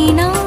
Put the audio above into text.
நீனா